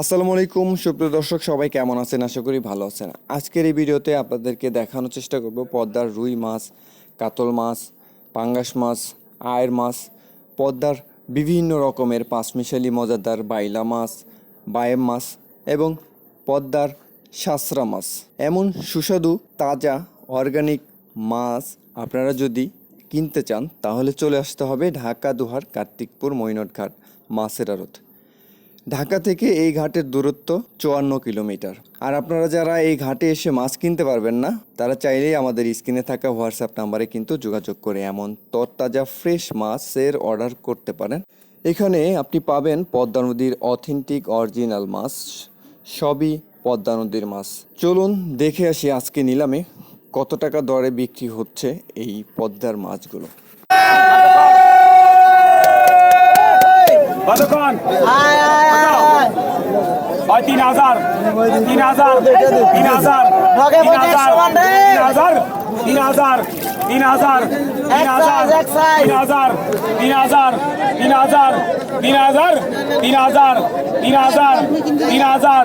আসসালামু আলাইকুম, সুপ্রিয় দর্শক, সবাই কেমন আছেন? আশা করি ভালো আছেন। আজকের এই ভিডিওতে আপনাদেরকে দেখানোর চেষ্টা করব পদ্মার রুই মাছ, কাতল মাছ, পাঙ্গাস মাছ, আয়ের মাছ, পদ্মার বিভিন্ন রকমের পাঁচমিশালি মজাদার বাইলা মাছ, বায়েম মাছ এবং পদ্মার সাসরা মাছ। এমন সুস্বাদু, তাজা অর্গানিক মাছ আপনারা যদি কিনতে চান, তাহলে চলে আসতে হবে ঢাকা, দুহার, কার্তিকপুর, মৈনটঘাট মাছের আড়ত। ঢাকা থেকে এই ঘাটের দূরত্ব চুয়ান্ন কিলোমিটার। আর আপনারা যারা এই ঘাটে এসে মাছ কিনতে পারবেন না, তারা চাইলেই আমাদের স্ক্রিনে থাকা হোয়াটসঅ্যাপ নাম্বারে কিন্তু যোগাযোগ করে এমন তরতাজা ফ্রেশ মাছের অর্ডার করতে পারেন। এখানে আপনি পাবেন পদ্মা নদীর অথেন্টিক অরিজিনাল মাছ, সবই পদ্মা নদীর মাছ। চলুন দেখে আসি আজকে নিলামে কত টাকা দরে বিক্রি হচ্ছে এই পদ্মার মাছগুলো। কতক্ষণ হয় তিন হাজার তিন হাজার তিন হাজার তিন হাজার তিন হাজার তিন হাজার তিন হাজার তিন হাজার তিন হাজার তিন হাজার তিন হাজার তিন হাজার তিন হাজার তিন হাজার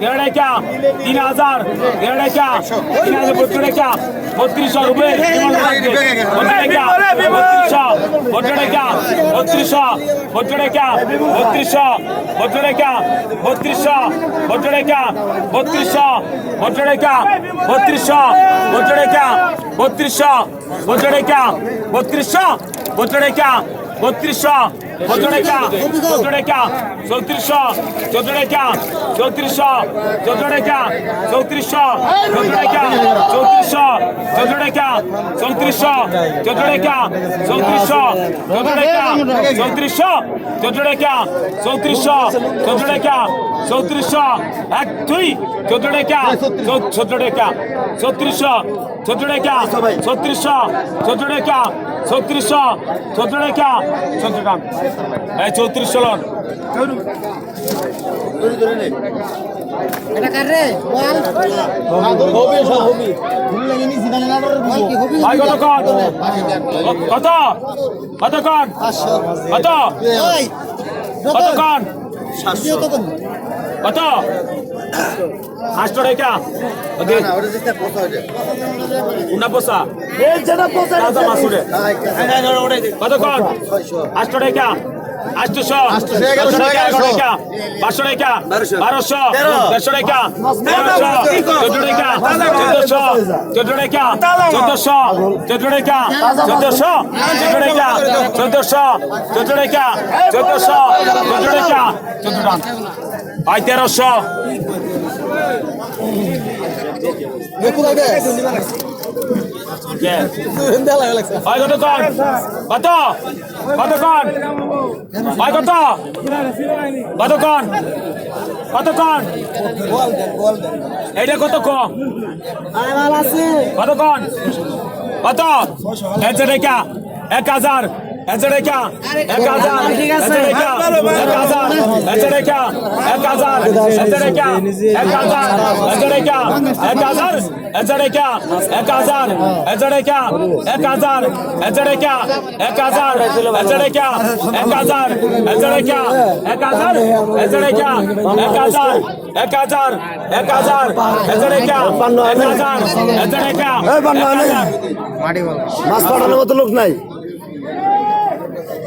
গেড়েকা তিন হাজার গেড়েকা তিন হাজার বত্রিকা বত্রিশশো রুপে বত্রিকা বত্রিশশো বত্রিশশো বত্রিশশো বত্রিশশো বত্রিকা বত্রিশশো বত্রিকা বত্রিশশো বত্রিকা বত্রিশশো বত্রিকা বত্রিশশো বত্রিকা বত্রিশশো বত্রিকা বত্রিশশো বত্রিকা বত্রিকা চৌত্রিশশো চৌত্রিকা চৌত্রিশশো চৌত্রিশশো চৌত্রিকা চৌত্রিশশো চৌত্রিশশো চৌত্রিকা চৌত্রিশশো চৌত্রিশশো চৌত্রিকা চৌত্রিশশো চৌত্রিকা চৌত্রিশশো এক দুই চৌত্রিকা চৌত্রিকা চৌত্রিশশো চৌত্রিকা ছত্রিশশো চৌত্রিকা ছত্রিশশো চৌত্রিকা চৌত্রিকা এই চৌত্রিশশো লন এটা কার রে বল হবে সব হবে ভুল লাগে নি সিনানে না রে বল কি হবি ভাই চৌত্রিশ চলন। কত কত? কন কত? কত কন কত? আষ্ট টাকা ওকে না ওটা যেটা পোষা হয়ে উনা পোসা এই যেটা পোষা রাজা মাসুরে কত কন আষ্ট টাকা আটশো আটশো, এগারোশো, টাকা এগারো এগারোশো। টাকা পাঁচশো টাকা বারোশো দেড়শো টাকা তেরোশো চোদ্দ টাকা চোদ্দশো চোদ্দ টাকা চোদ্দশো চোদ্দ টাকা চোদ্দশো চোদ্দ টাকা চোদ্দশো চোদ্দ টাকা চোদ্দশো চোদ্দ টাকা চোদ্দ টাকা আই তেরোশো। কত কতক্ষণ ভাই কত কতক্ষণ কতক্ষণ এইটা কত কম কতক্ষণ কত? এটা রেখা এক হাজার। একশো টাকা এক হাজার একশো টাকা এক হাজার একশো টাকা এক হাজার একশো টাকা এক হাজার একশো টাকা এক হাজার একশো টাকা এক হাজার একশো টাকা এক হাজার একশো টাকা এক হাজার একশো টাকা এক হাজার একশো টাকা এক হাজার একশো টাকা এক হাজার এক হাজার এক হাজার একশো টাকা এক হাজার একশো টাকা মাছ পাঠানোর মতো লোক নাই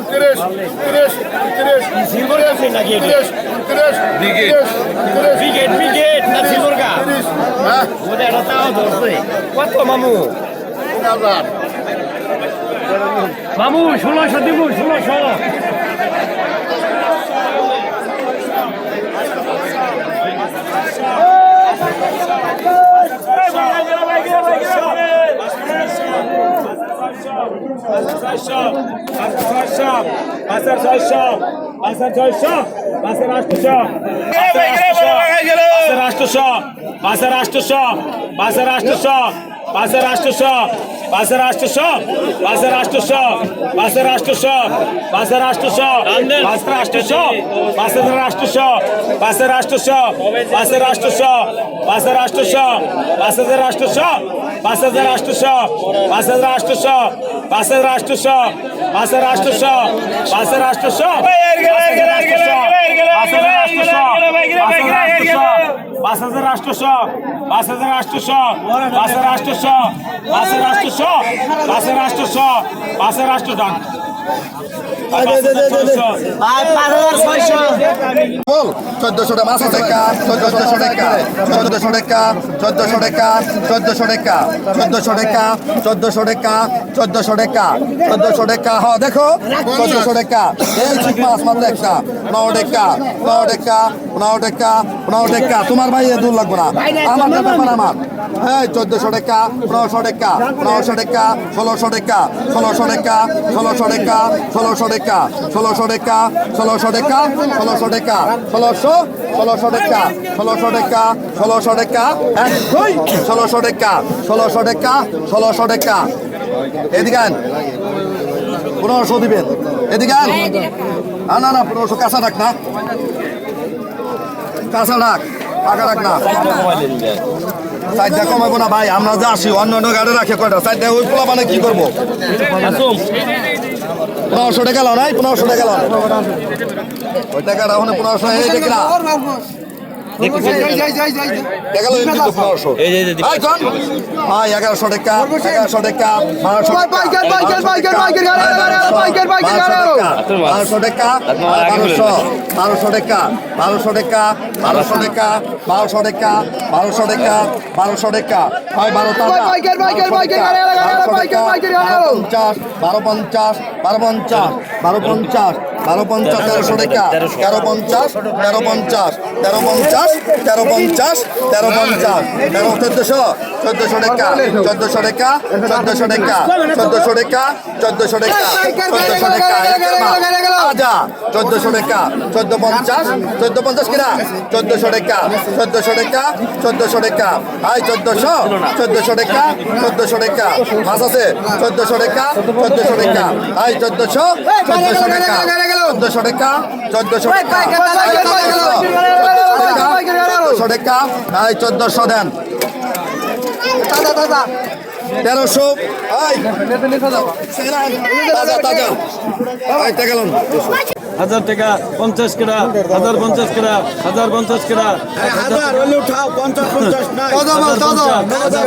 উনত্রিশ উনত্রিশ উনত্রিশ উনত্রিশ উনত্রিশ উনত্রিশ ব্রিগেড ব্রিগেড না সিলভরগা উনত্রিশ হ্যাঁ? ওটা একটা তাও ধরছে। কত মামু? হাজার। মামু ষোলোশো দিব ষোলোশো। ছয়শো পাঁচের ছয়শো পাঁচের আটশো পাঁচের আটশো পাঁচের আটশো পাঁচের আটশো পাঁচের আটশো পাঁচের আটশো পাঁচের আটশো পাঁচের আটশো পাঁচের আটশো পাঁচের আটশো পাঁচের আটশো পাঁচের আটশো পাঁচের আটশো পাঁচের আটশো পাঁচের আটশো পাঁচের আটশো হাজার আটশো পাঁচের আটশো পাঁচের আটশো হাজার আটশো পাঁচ হাজার আটশোশো পাঁচ হাজার আটশোশো পাঁচ হাজার আটশোশো পাঁচ হাজার আটশোশো পাঁচ হাজার আটশোশো পাঁচ হাজার আটশো হাজার বল চোদ্দশো টাকা মাছ টাকা চোদ্দশো টাকা চোদ্দশো টাকা চোদ্দশো টাকা চোদ্দশো টাকা চোদ্দশো টাকা চোদ্দশো টাকা চোদ্দশো টাকা চোদ্দশো টাকা হ দেখো চোদ্দশো টাকা। এই ঠিক মাছ মাত্র একটা পনেরো টাকা পনেরো টাকা পনেরো টাকা পনেরো টাকা। তোমার ভাই এ দূর লাগবে না। আমার না ব্যাপার আমার। হ্যাঁ চোদ্দশো টাকা পনেরোশো টাকা পনেরোশো টাকা ষোলোশো টাকা ষোলোশো টাকা ষোলোশো টাকা ষোলোশো টাকা ষোলোশো টাকা ষোলোশো টাকা ষোলোশো টাকা ষোলোশো ষোলোশো টাকা ষোলোশো টাকা ষোলোশো টাকা এক ষোলোশো টাকা ষোলোশো টাকা ষোলোশো টাকা এদিকে। পনেরোশো দিবেন এদিকে না না পনেরোশো কাঁচা রাখ না কাঁচা রাখ পাকা রাখ না সাইডটা কমাবো না ভাই, আমরা যে আসি, অন্য অন্য গাড়ি রাখে কয়টা? সাইডটা ওই পোলা মানে কি করব? পনেরোশো টাকা লাও নাই, পনেরোশো টাকা লাও ওই টাকাটা ওখানে পনেরোশো এগারোশো টাকা এগারোশো টাকা বারোশো বারোশো টাকা বারোশো বারোশো টাকা বারোশো টাকা বারোশো টাকা বারোশো টাকা বারোশো টাকা বারোশো টাকা হয় বারো টাকা পঞ্চাশ বারো পঞ্চাশ বারো পঞ্চাশ বারো পঞ্চাশ বারো পঞ্চাশ তেরোশো টাকা তেরো পঞ্চাশ তেরো পঞ্চাশ তেরো পঞ্চাশ তেরো পঞ্চাশ তেরো পঞ্চাশ তেরো চোদ্দশো চোদ্দশো টাকা চোদ্দশো টাকা চোদ্দশো টাকা চোদ্দশো টাকা চোদ্দশো টাকা চোদ্দশো টাকা আজা চোদ্দশো টাকা চোদ্দ পঞ্চাশ চোদ্দ পঞ্চাশ কিনা চোদ্দশো টাকা চোদ্দশো টাকা চোদ্দশো টাকা আই চোদ্দশো চোদ্দশো টাকা চোদ্দশো টাকা মাছ আছে চোদ্দশো টাকা চোদ্দশো টাকা আই চোদ্দশো চোদ্দশো টাকা গেল চোদ্দশো টাকা চোদ্দশো চোদ্দশো টাকা তাই চোদ্দশো দেন তেরোশো তাজা তাজা গেলাম হাজার টাকা পঞ্চাশ কেরা হাজার পঞ্চাশ কেরা হাজার পঞ্চাশ কেরা হাজার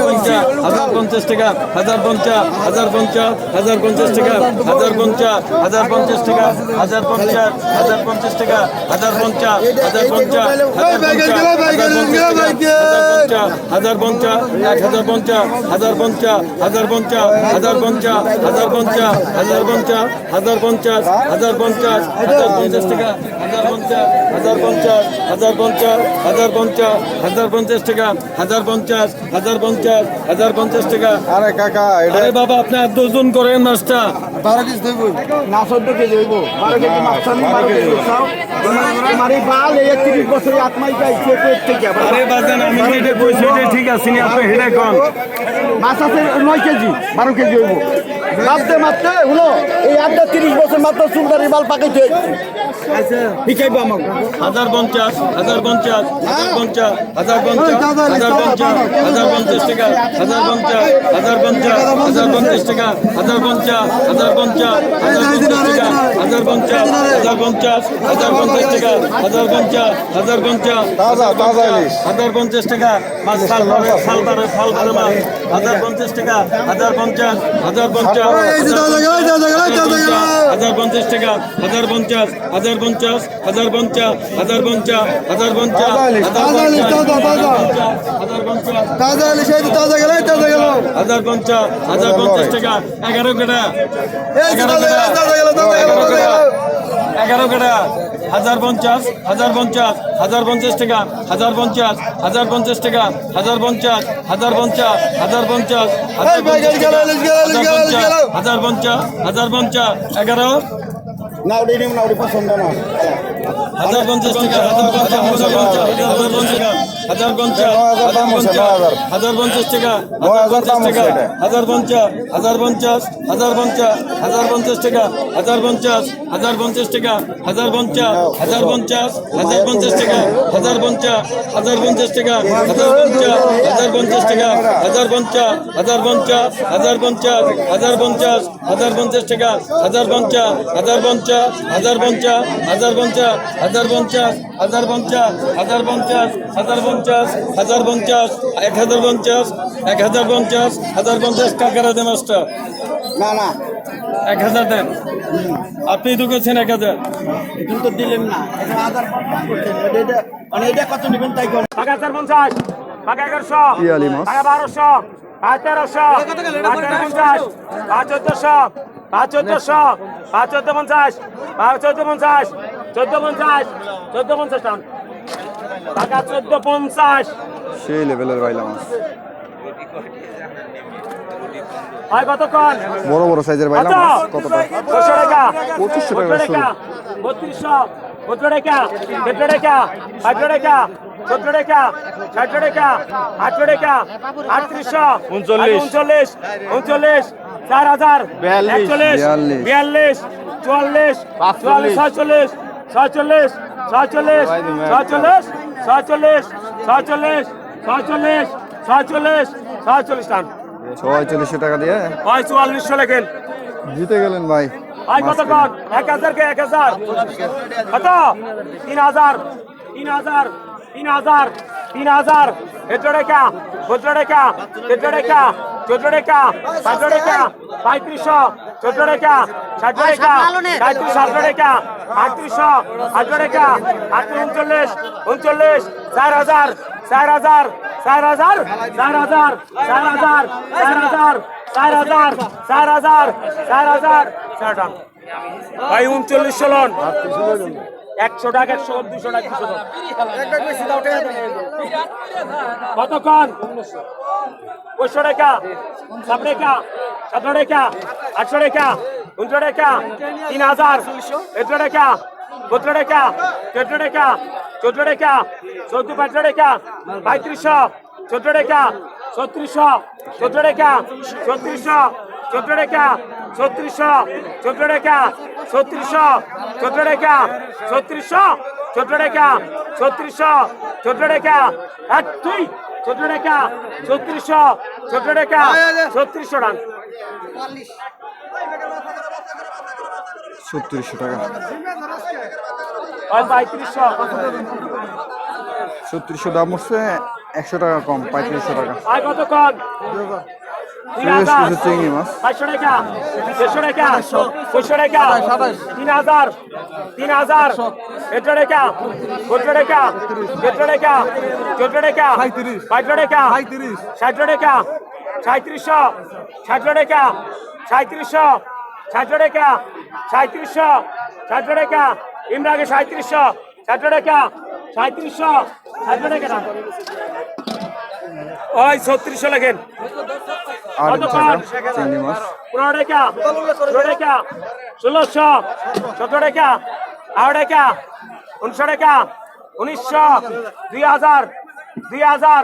পঞ্চাশ হাজার পঞ্চাশ টাকা হাজার পঞ্চাশ হাজার পঞ্চাশ হাজার পঞ্চাশ টাকা হাজার পঞ্চাশ হাজার পঞ্চাশ টাকা হাজার পঞ্চাশ হাজার পঞ্চাশ টাকা হাজার পঞ্চাশ হাজার পঞ্চাশ হাজার পঞ্চাশ এক হাজার পঞ্চাশ হাজার পঞ্চাশ হাজার পঞ্চাশ হাজার পঞ্চাশ হাজার পঞ্চাশ হাজার পঞ্চাশ হাজার পঞ্চাশ হাজার পঞ্চাশ হাজার পঞ্চাশ টাকা হাজার পঞ্চাশ হাজার পঞ্চাশ হাজার পঞ্চাশ হাজার পঞ্চাশ হাজার পঞ্চাশ টাকা হাজার পঞ্চাশ হাজার পঞ্চাশ হাজার পঞ্চাশ টাকা। আরে কাকা আরে বাবা আপনি আর দুজন করেন মাছটা। বারো কেজি দেবো না চোদ্দ কেজি হইব বারো কেজি মাছ বারো কেজি আমার এই বাল এই একত্রিশ বছর আত্মাই যাইছে থেকে আরে বাজান আমি এটা কইছি ঠিক আছে আপনি হেডে কোন মাছ আছে নয় কেজি বারো কেজি হইব। মাপতে মাপতে হলো এই আটটা তিরিশ বছর মাত্র সুন্দরী মাল পাকাইতে আমাকে হাজার পঞ্চাশ হাজার পঞ্চাশ হাজার পঞ্চাশ হাজার পঞ্চাশ হাজার পঞ্চাশ হাজার পঞ্চাশ টাকা হাজার পঞ্চাশ হাজার পঞ্চাশ হাজার পঞ্চাশ টাকা হাজার পঞ্চাশ হাজার পঞ্চাশ হাজার পঞ্চাশ টাকা হাজার পঞ্চাশ হাজার পঞ্চাশ হাজার পঞ্চাশ টাকা হাজার পঞ্চাশ হাজার পঞ্চাশ হাজার পঞ্চাশ টাকা মাছ সাল পারে সাল পারে ফল পারে মাছ হাজার পঞ্চাশ টাকা হাজার পঞ্চাশ হাজার পঞ্চাশ হাজার পঞ্চাশ টাকা হাজার পঞ্চাশ হাজার পঞ্চাশ হাজার পঞ্চাশ হাজার পঞ্চাশ হাজার পঞ্চাশ হাজার পঞ্চাশ হাজার পঞ্চাশ টাকা এগারো কেটা এই তো তাজা গেল। এগারো কাটা হাজার পঞ্চাশ হাজার পঞ্চাশ হাজার পঞ্চাশ টাকা হাজার পঞ্চাশ হাজার পঞ্চাশ টাকা হাজার পঞ্চাশ হাজার পঞ্চাশ হাজার পঞ্চাশ হাজার পঞ্চাশ হাজার। পঞ্চাশ, হাজার পঞ্চাশ হাজার পঞ্চাশ এগারো না ওটা না ওটা পছন্দ না হাজার পঞ্চাশ টাকা হাজার পঞ্চাশ হাজার পঞ্চাশ হাজার পঞ্চাশ হাজার পঞ্চাশ হাজার পঞ্চাশ হাজার পঞ্চাশ টাকা হাজার পঞ্চাশ টাকা হাজার পঞ্চাশ হাজার পঞ্চাশ হাজার পঞ্চাশ হাজার পঞ্চাশ টাকা হাজার পঞ্চাশ হাজার পঞ্চাশ টাকা হাজার পঞ্চাশ হাজার পঞ্চাশ হাজার পঞ্চাশ টাকা হাজার পঞ্চাশ হাজার পঞ্চাশ টাকা হাজার পঞ্চাশ হাজার পঞ্চাশ টাকা হাজার পঞ্চাশ হাজার পঞ্চাশ হাজার পঞ্চাশ হাজার পঞ্চাশ হাজার পঞ্চাশ টাকা হাজার পঞ্চাশ হাজার পঞ্চাশ হাজার পঞ্চাশ হাজার পঞ্চাশ হাজার পঞ্চাশ হাজার পঞ্চাশ হাজার পঞ্চাশ হাজার পঞ্চাশ হাজার পঞ্চাশ এক হাজার পঞ্চাশ এক হাজার পঞ্চাশ হাজার পঞ্চাশ কাকারা দেন মাস্টার না না। এক হাজার দেন। আপনি ঢুকেছেন এক হাজার। এখন তো দিলেন না। এখন হাজার মানে এটা কত নেবেন তাই কর টাকা চার পঞ্চাশ এগারোশো। বারোশো পাঁচ তেরোশো পঞ্চাশ। পাঁচ চোদ্দশো পাঁচ চোদ্দশো পাঁচ চোদ্দ পঞ্চাশ পাঁচ চোদ্দ পঞ্চাশ চোদ্দ পঞ্চাশ চোদ্দ পঞ্চাশ টান। টাকা চোদ্দ পঞ্চাশ। সেই লেভেলের বাইলা মাছ হয় কতক্ষণ? বড় বড় সাইজের বাইলা কত মাছ কত টাকা? পঁচিশশো টাকা পঁচিশশো টাকা বত্রিশশো টাকা বত্রিশশো। বত্র টাকা তেত্র টাকা আঠেরো টাকা চোদ্দ টাকা ষাট টাকা আটশো টাকা আটত্রিশশো। উনচল্লিশ। উনচল্লিশ। উনচল্লিশ। চার হাজার। বিয়াল্লিশ। বিয়াল্লিশ। চুয়াল্লিশ। চুয়াল্লিশ ছয়চল্লিশ। ছয়চল্লিশ ছয়চল্লিশ ছয়চল্লিশ ছয়চল্লিশ ছয়চল্লিশ সাতচল্লিশ ছয়চল্লিশ ছয়চল্লিশ টান ছয়চল্লিশশো টাকা দিয়ে? হয় চুয়াল্লিশশো লেখেন। জিতে গেলেন ভাই। ভাই কত কত এক হাজার কে এক হাজার? কত? তিন হাজার তিন হাজার তিন হাজার। তিন হাজার। চোদ্দ রেখা চোদ্দ রেখা চোদ্দ রেখা চোদ্দ রেখা সাত রেখা পঁয়ত্রিশশো চোদ্দ রেখা ষাট রেখা সাঁত্রিশ সাত রেখা আটত্রিশশো আট রেখা আটত্রিশ উনচল্লিশ উনচল্লিশ চার হাজার চার হাজার চার হাজার চার হাজার চার হাজার চার হাজার চার হাজার চার হাজার চার হাজার চার টাকা ভাই উনচল্লিশ লন একশো টাকা একশো দুশো টাকা দুশো কতক্ষণ পঁচিশশো টাকা সাত টাকা সাত টাকা আটশো টাকা উনশো টাকা তিন হাজার একশো টাকা সত্তর টাকা চোদ্দ টাকা চোদ্দ টাকা চোদ্দ পাঁচশো টাকা পঁয়ত্রিশশো চোদ্দ টাকা ছত্রিশশো চোদ্দ টাকা ছত্রিশশো চোদ্দ টাকা ছত্রিশশো চোদ্দ টাকা ছত্রিশশো চোদ্দ টাকা ছত্রিশশো চোদ্দ টাকা ছত্রিশশো চোদ্দ টাকা এক দুই চোদ্দ টাকা ছত্রিশশো চোদ্দ টাকা ছত্রিশশো টাকা। ছত্রিশশো টাকা ছত্রিশশো দাম উঠছে একশো টাকা কম পঁয়ত্রিশশো টাকা। আর কতক্ষণ? হাজার কিছু চিংড়ি মাছ পাঁচশো টাকা দেড়শো টাকা পঁচিশশো টাকা তিন হাজার তিন হাজার দেড়শো টাকা চোদ্দশো টাকা দেড়শো টাকা চোদ্দ টাকা পাঁচশো টাকা ষাটশো টাকা সাঁত্রিশশো ষাটশো টাকা সাঁত্রিশশো ষাটশো টাকা সাঁত্রিশশো ষাটশো টাকা ইমরাকে সাঁত্রিশশো ষাটশো টাকা সাঁত্রিশশো ষাটশো টাকা। ওই ছত্রিশশো লেখেন। টাকা চিংড়ি মাছ পনেরো টাকা ষোলো টাকা ষোলোশো সতেরো টাকা আড়াই টাকা উনিশশো টাকা উনিশশো দুই হাজার দুই হাজার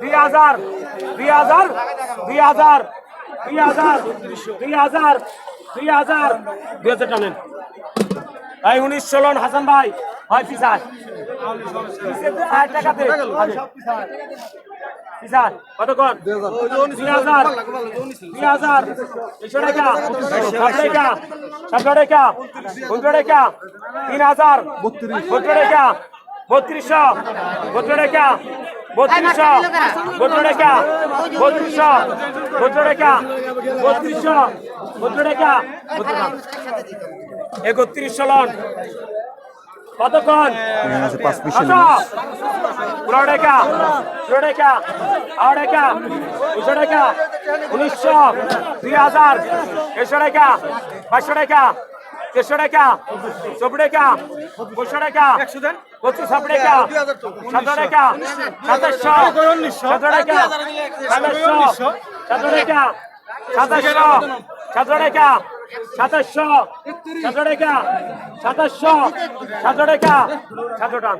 দুই হাজার দুই হাজার দুই হাজার দুই হাজার দুই হাজার দুই হাজার। দুই হাজার টানেন। ভাই উনিশ ষোলন হাসান ভাই হয় পিসায়। ষাট স্যার কতক্ষণ দুই হাজার। দুই হাজার। দুইশো টাকা। সাত টাকা। সাতশো টাকা। পনেরো টাকা। তিন হাজার। বত্রিশ টাকা। বত্রিশশো। বত্রিশ টাকা। বত্রিশশো। বত্রিশ টাকা। বত্রিশশো। বত্রিশ টাকা। বত্রিশশো। বত্রিশ টাকা। একত্রিশশো লন। কতক্ষণ? কত পনেরো টাকা ষোলো টাকা আট টাকা দুশো টাকা উনিশশো দুই হাজার দেড়শো টাকা পাঁচশো টাকা দেড়শো টাকা চব্বিশ টাকা পঁচিশশো টাকা পঁচিশ সাত টাকা সাত টাকা সাতাশশো সাত টাকা সাতাশশো সাত টাকা সাতাশশো সাত টাকা সাতাশশো টাকা টাকা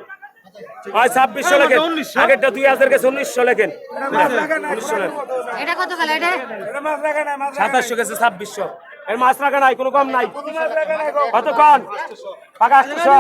হয় ছাব্বিশশো লেখেন। আগেরটা দুই হাজার গেছে উনিশশো লেখেন। উনিশশো লেখেন। এটা কত সাতাশশো গেছে ছাব্বিশশো। এর মাছ রাখা নাই কোনো কম নাই। কতক্ষণ? পাকা আটশো